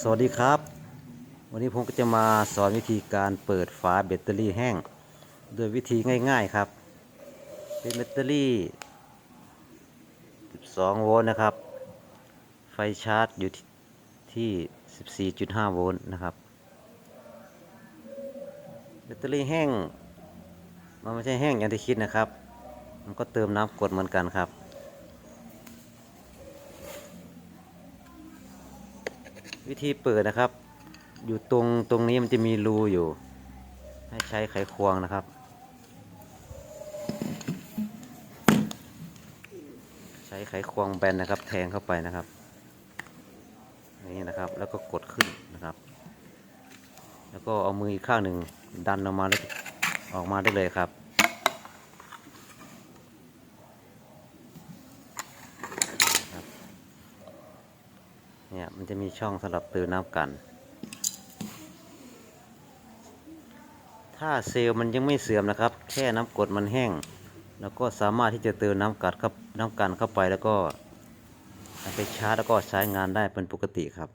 สวัสดีครับ วันนี้ผมก็จะมาสอนวิธีการเปิดฝาแบตเตอรี่แห้ง โดยวิธีง่ายๆครับ เป็นแบตเตอรี่ 12 โวลต์นะครับ ไฟชาร์จอยู่ที่ 14.5 โวลต์นะครับ แบตเตอรี่แห้ง มันไม่ใช่แห้งอย่างที่คิดนะครับ มันก็เติมน้ำกดเหมือนกันครับ วิธีเปิดนะครับ อยู่ตรงตรงนี้มันจะมีรูอยู่ ให้ใช้ไขควงนะครับ ใช้ไขควงแบนนะครับ แทงเข้าไปนะครับ นี่นะครับแล้วก็กดขึ้นนะครับ แล้วก็เอามืออีกข้างหนึ่งดันออกมาด้วออกมาได้เลยครับ เนี่ยมันจะมีช่องสำหรับเติมน้ำกัน ถ้าเซลล์มันยังไม่เสื่อมนะครับ แค่น้ำกดมันแห้ง แล้วก็สามารถที่จะเติมน้ำกัดเข้าน้ำกันเข้าไปแล้วก็ไปชาร์จแล้วก็ใช้งานได้เป็นปกติครับ